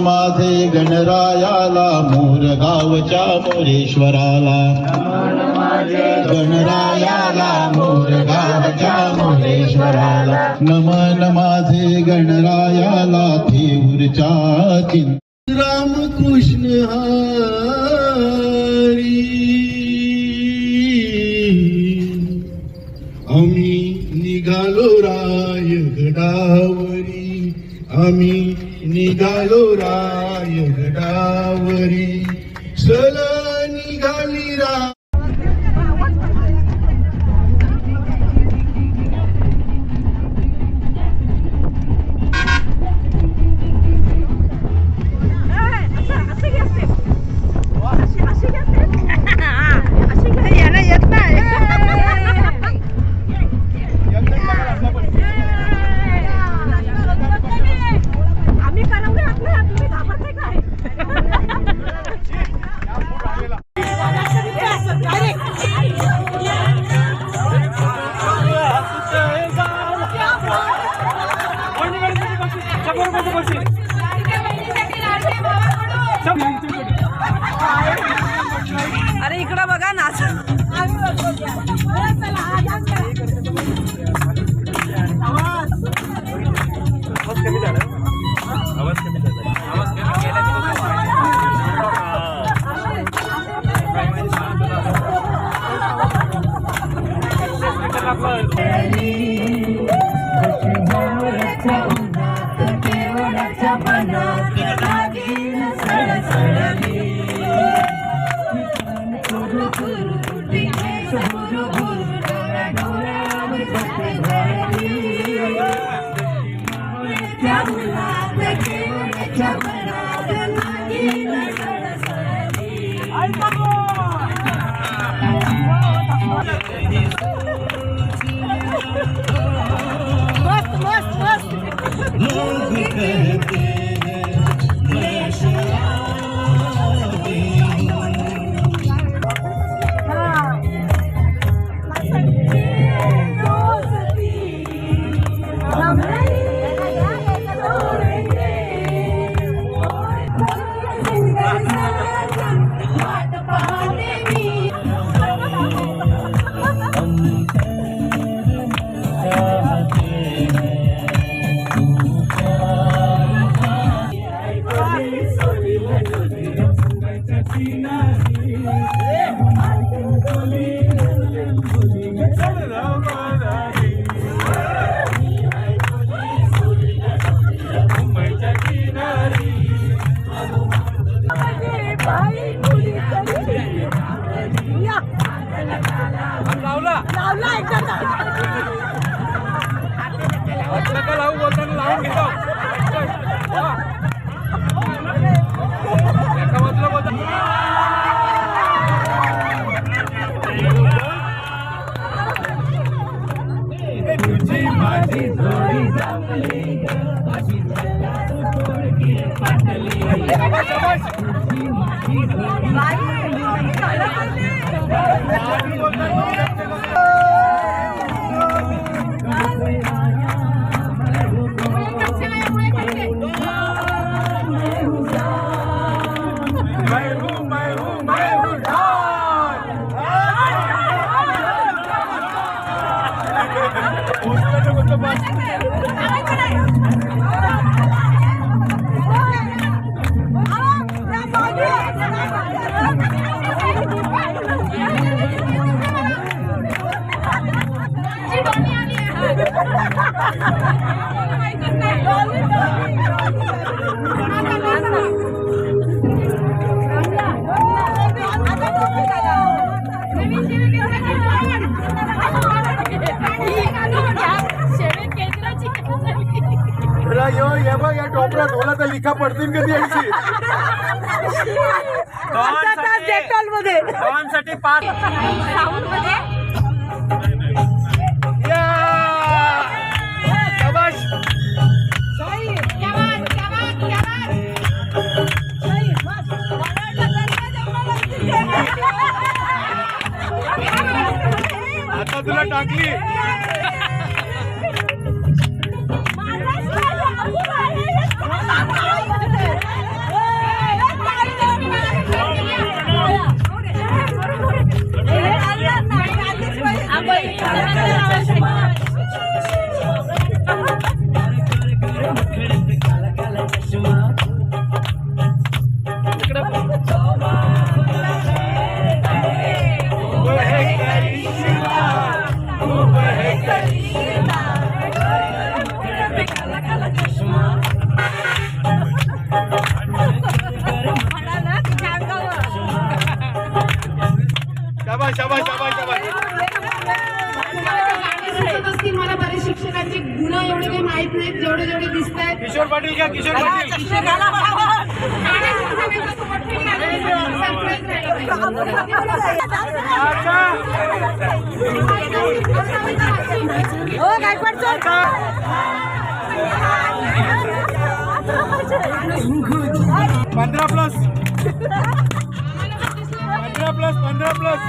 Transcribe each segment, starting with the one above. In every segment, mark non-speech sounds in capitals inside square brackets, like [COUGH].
माझे गणरायाला मोर गावच्या मोरेश्वराला. गणरायाला मोर गावच्या मोरेश्वराला नमन माझे गणरायाला थेऊरच्या चिं रामकृष्ण हरी. आम्ही निघालो राय गडावरी आम्ही निघालो रायगडावरी सला निघाली रा Não मस्त लावला यो टोपऱ्यात होला तर लिखा पडतील कधी यांची मध्ये साठी पाच या! शाबास. आता तुला टाकली. [LAUGHS] [LAUGHS] हो गायकवाड चल पंधरा प्लस पंधरा प्लस पंधरा प्लस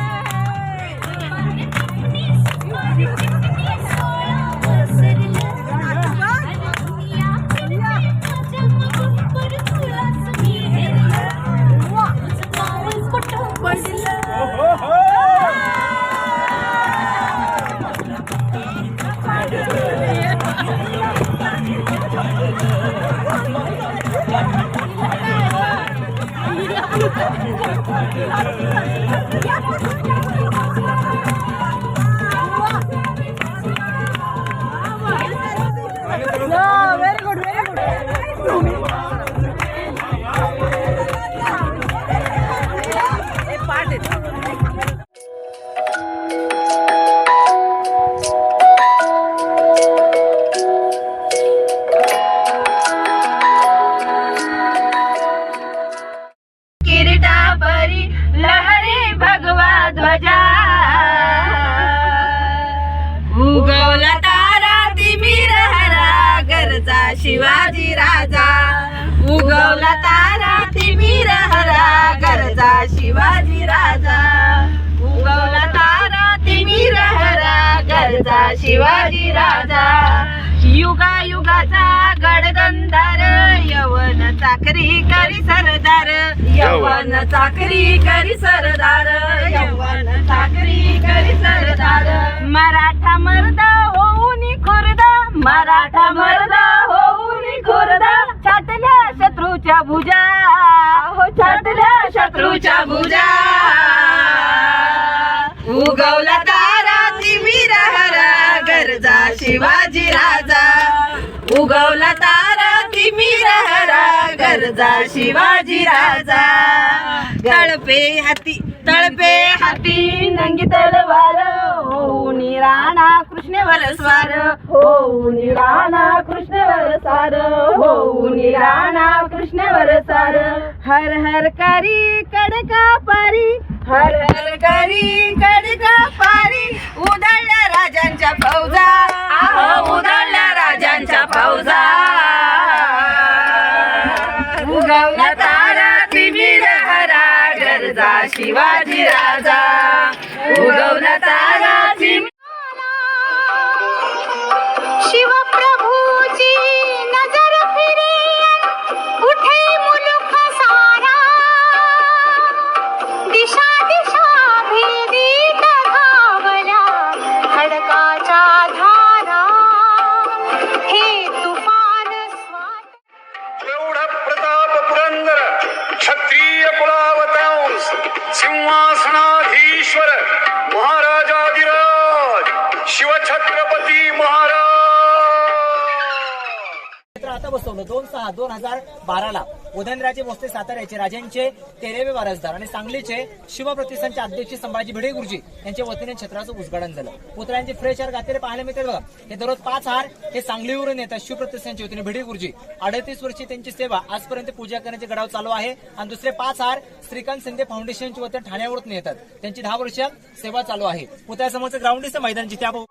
लहरी भगवा ध्वजा. उगवला तारा तिमिर हरा गरजा शिवाजी राजा. उगवला तारा तिमिर हरा गरजा शिवाजी राजा. उगवला तारा तिमिर हरा गरजा शिवाजी राजा. चाकरी करी सरदार. यवन चाकरी करी सरदार. यवन चाकरी करी सरदार. मराठा मर्दा होऊन खुर्दा. मराठा मर्दा होऊन खुर्दा. छाटल्या शत्रूच्या भुजा. हो छाटल्या शत्रूच्या भुजा. उगवला तारा तिमिर हरा गरजा शिवाजी राजा. उगवला तारा तिमिर हरा गरजा शिवाजी राजा. तळपे हाती तळपे हाती नंगी तलवार. होऊन राणा कृष्णवर स्वार. होऊन राणा कृष्णवर सार होऊन राणा कृष्णवर सार हर हर करी कडका पारी. हर हर करी कडका पारी. उधळल्या राजांच्या फौजा. आहो उधळल्या राजांच्या फौजा. छत्रपती महाराज! क्षेत्र आता बसवलं. दोन सहा दोन हजार बाराला उदयनराजे भोसले साताऱ्याचे राजांचे तेरावे वारसदार आणि सांगलीचे शिवप्रतिष्ठानचे अध्यक्ष संभाजी भिडे गुरुजी यांच्या वतीने छत्राचं उद्घाटन झालं. पुतळ्यांचे फ्रेश हार घातलेले पाहायला मिळतात बघा. हे दररोज पाच हार हे सांगलीवरून येतात शिवप्रतिष्ठानच्या वतीने. भिडे गुरुजी अडतीस वर्षी त्यांची सेवा आजपर्यंत पूजा करण्याचे गडाव चालू आहे. आणि दुसरे पाच हार श्रीकांत शिंदे फाउंडेशनच्या वतीने ठाण्यावरून येतात. त्यांची दहा वर्ष सेवा चालू आहे. पुतळ्यासमोरचं ग्राउंड दिसतं मैदान जिथे आपण